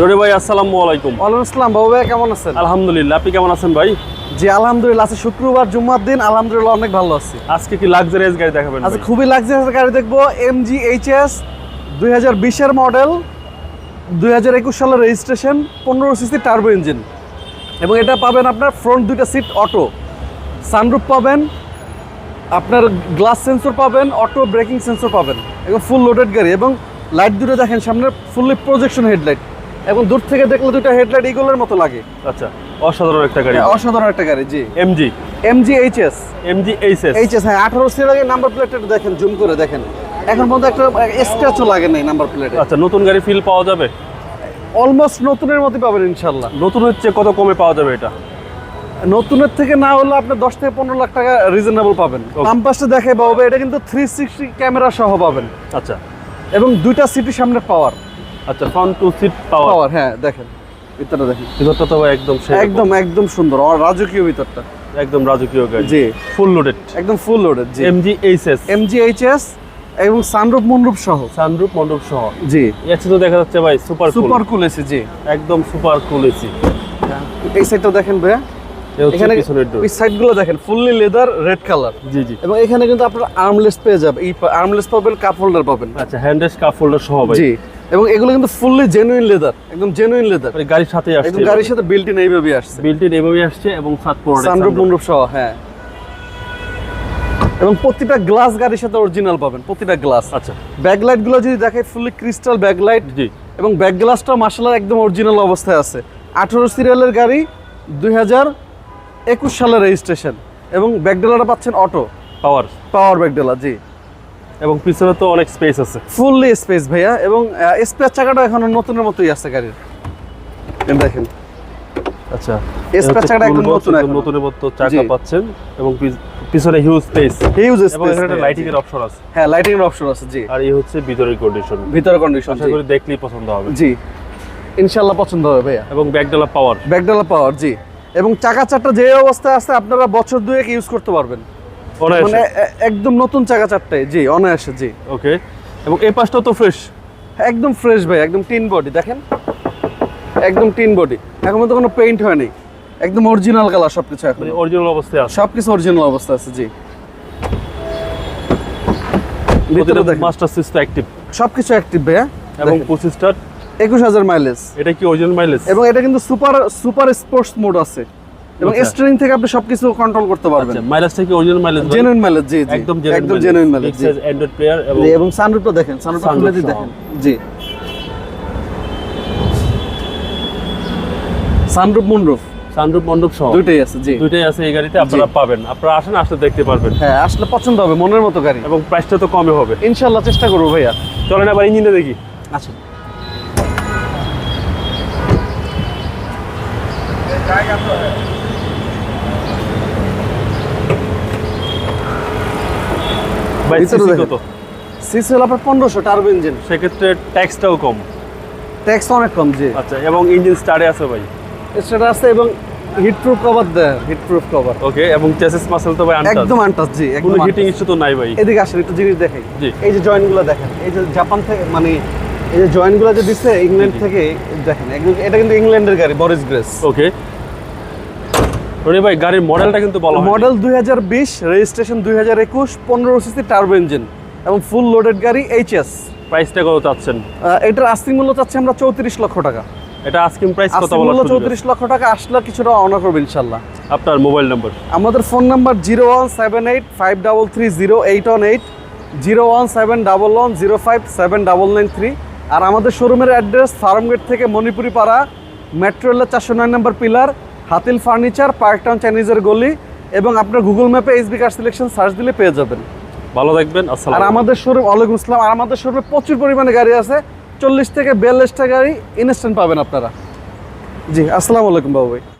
রনি ভাই আসসালামু আলাইকুম। ওয়ালাইকুম আসসালাম বাবু ভাই কেমন আছেন? আলহামদুলিল্লাহ আপনি কেমন আছেন ভাই? জি আলহামদুলিল্লাহ আছে শুক্রবার জুম্মার দিন আলহামদুলিল্লাহ অনেক ভালো আছি। আজকে কি লাক্সারিয়াস গাড়ি দেখাবেন আচ্ছা খুবই লাক্সারিয়াস গাড়ি দেখব এমজি এইচএস দুই হাজার বিশের মডেল দুই হাজার একুশ সালের রেজিস্ট্রেশন পনেরো সিসি টার্বো ইঞ্জিন এবং এটা পাবেন আপনার ফ্রন্ট দুইটা সিট অটো সানরুফ পাবেন আপনার গ্লাস সেন্সর পাবেন অটো ব্রেকিং সেন্সর পাবেন। এবং ফুল লোডেড গাড়ি এবং লাইট দুটো দেখেন সামনে ফুললি প্রজেকশন হেডলাইট এবং দূর থেকে দেখলে দুটো হেডলাইট ইগলের মতো লাগে। আচ্ছা অসাধারণ একটা গাড়ি। হ্যাঁ, অসাধারণ একটা গাড়ি জি। MG MG HS MG HS HS হ্যাঁ আঠারো সিরিয়ালের নাম্বার প্লেটটা দেখেন জুম করে দেখেন। এখন পর্যন্ত একটা স্ক্র্যাচও লাগে নাই নাম্বার প্লেটে আচ্ছা নতুন গাড়ি ফিল পাওয়া যাবে? অলমোস্ট নতুনের মতো পাবেন ইনশাল্লাহ নতুন হচ্ছে কত কমে পাওয়া যাবে এটা? নতুনের থেকে না হলে আপনি দশ থেকে পনেরো লাখ টাকা রিজনেবল পাবেন। পাম্পাসটা দেখে বাবা এটা কিন্তু থ্রি সিক্সটি ক্যামেরা সহ পাবেন। আচ্ছা। এবং দুইটা সিটি সামনে পাওয়ার আচ্ছা front two seat power power হ্যাঁ দেখেন ভিতরটা দেখেন। ভিতরটা তো একদম একদম একদম সুন্দর আর রাজকীয় ভিতরটা। একদম রাজকীয় গাড়ি। জি। ফুল লোডেড একদম ফুল লোডেড জি। এমজি এইচএস এমজি এইচএস এবং সানরূপ মনরূপ সহ। সানরূপ মণ্ডপ সহ। জি। এসে তো দেখা যাচ্ছে ভাই super super super cool AC জি। একদম সুপার কুল এসি এই সাইডটা দেখেন ভাইয়া। এখানে এখানে পিছনের ডোর এই সাইডগুলো দেখেন ফুললি লেদার রেড কালার জি জি। এবং এখানে কিন্তু আপনার আর্মলেস পেয়ে যাবে। এই আর্মলেস পাবেন কাপ হোল্ডার পাবেন। আচ্ছা হ্যান্ডেস কাপ হোল্ডার সহ জি এবং এগুলো কিন্তু ফুললি জেনুইন লেদার একদম জেনুইন লেদার গাড়ির সাথেই আসছে একদম গাড়ির সাথে বিল্ট ইন এইভাবে আসছে। বিল্ট-ইন এভাবেই আসছে এবং সাত পরে সানরূপ মনরূপ সহ হ্যাঁ। এবং প্রতিটা গ্লাস গাড়ির সাথে অরিজিনাল পাবেন প্রতিটা গ্লাস আচ্ছা। ব্যাকলাইটগুলো যদি দেখে ফুললি ক্রিস্টাল ব্যাকলাইট জি। এবং ব্যাক গ্লাসটা মার্শাল একদম অরিজিনাল অবস্থায় আছে। আঠারো সিরিয়ালের গাড়ি দুই হাজার একুশ সালের রেজিস্ট্রেশন এবং ব্যাকডেলাটা পাচ্ছেন অটো। পাওয়ার পাওয়ার ব্যাকডেলা জি। এবং পিছনে তো অনেক স্পেস আছে। ফুললি স্পেস ভাইয়া এবং স্পেস চাকাটা এখনও নতুনের মতোই আছে গাড়ির। দেখেন। আচ্ছা। স্পেস চাকাটা একদম নতুন। নতুনের মতো চাকা পাচ্ছেন এবং পিছ- পিছনে হিউজ স্পেস হিউজ এবং স্পেস এখানে একটা লাইটিং এর অপশন আছে। হ্যাঁ লাইটিং এর অপশন আছে জি। আর এই হচ্ছে ভিতরের কন্ডিশন ভিতরে কন্ডিশন আশা করি দেখলেই পছন্দ হবে। জি। ইনশাআল্লাহ পছন্দ হবে ভাইয়া। এবং ব্যাকডালা পাওয়ার ব্যাকডেলা পাওয়ার জি। এবং চাকা চারটা যে অবস্থায় আছে আপনারা বছর দুয়েক ইউজ করতে পারবেন। মানে একদম নতুন চাকা চারটায় জি অনায়াসে জি। ওকে এবং এই পাশটা তো ফ্রেশ একদম ফ্রেশ ভাই একদম টিন বডি দেখেন? একদম টিন বডি এখন তো কোনো পেইন্ট হয়নি একদম অরিজিনাল কালার সবকিছু এখন। মানে অরিজিনাল অবস্থায় আছে। সবকিছু অরিজিনাল অবস্থা আছে জি। ভিতরে মাস্টার সিস্টেম অ্যাক্টিভ সবকিছু অ্যাক্টিভ ভাইয়া। এবং দেখেন। একুশ হাজার মাইলেজ এটা কি অরিজিনাল মাইলেজ এবং এটা কিন্তু সুপার সুপার স্পোর্টস মোড আছে। এবং আচ্ছা। স্টিয়ারিং থেকে আপনি সবকিছু কন্ট্রোল করতে পারবেন। আচ্ছা মাইলেজটা কি অরিজিনাল মাইলেজ জেনুইন মাইলেজ জি জি। একদম একদম জেনুইন মাইলেজ জি। অ্যান্ড্রয়েড প্লেয়ার এবং এবং সানরুফটা দেখেন সানরুফটা খুলে দেখেন জি। সানরুফ মুনরুফ মণ্ডপ সহ। দুইটাই আছে জি। দুইটাই আছে এই গাড়িতে আপনারা পাবেন। আপনারা আসেন আসলে দেখতে পারবেন। হ্যাঁ আসলে পছন্দ হবে মনের মতো গাড়ি। এবং প্রাইসটা তো কমে হবে। ইনশাল্লাহ চেষ্টা করব ভাইয়া। চলেন আবার ইঞ্জিনটা দেখি। আচ্ছা ভাই সিসি কত? সিসি হলো আপনার পনেরোশো টার্বো ইঞ্জিন সেক্ষেত্রে ট্যাক্সটাও কম। ট্যাক্স অনেক কম জি। আচ্ছা এবং ইঞ্জিন স্টার্টে আছে ভাই? সেটা আছে এবং হিট প্রুফ কভার দেয় হিট প্রুফ কভার ওকে এবং চেসিস মাসেল তো ভাই আনটাচ একদম আনটাচ জি কোনো হিটিং ইস্যু তো নাই ভাই। এদিকে আসেন একটু জিনিস দেখাই জি। এই যে জয়েন্টগুলো দেখেন এই যে জাপান থেকে মানে এই যে জয়েন্টগুলো যে দিচ্ছে ইংল্যান্ড। থেকে দেখেন এটা কিন্তু ইংল্যান্ডের গাড়ি বরিস গ্রেস ওকে রনি ভাই গাড়ির মডেলটা কিন্তু বলা মডেল দুই হাজার বিশ রেজিস্ট্রেশন দুই হাজার একুশ পনেরো সিসি টার্বো ইঞ্জিন এবং ফুল লোডেড গাড়ি এইচএস প্রাইসটা কত চাচ্ছেন? এটার আস্তিক মূল্য চাচ্ছি আমরা চৌত্রিশ লক্ষ টাকা। এটা আস্কিং প্রাইস কত বলা আছে? চৌত্রিশ লক্ষ টাকা আসলে কিছুটা অনার করবে ইনশাল্লাহ। আপনার মোবাইল নাম্বার? আমাদের phone number zero one seven eight five double three zero eight one eight zero one seven double one zero five seven double nine three. আর আমাদের শোরুমের অ্যাড্রেস ফার্মগেট থেকে মণিপুরি পাড়া মেট্রো রেলের চারশো নয় নম্বর pillar Hatil furniture park town চাইনিজের গলি এবং আপনার গুগল ম্যাপে এইচবি কার সিলেকশন সার্চ দিলে পেয়ে যাবেন। ভালো থাকবেন আর আমাদের শোরুম ওয়ালাইকুম আসসালাম। আর আমাদের শোরুমে প্রচুর পরিমাণে গাড়ি আছে চল্লিশ থেকে বিয়াল্লিশটা গাড়ি ইনস্ট্যান্ট পাবেন আপনারা। জি আসসালামু আলাইকুম বাবু ভাই।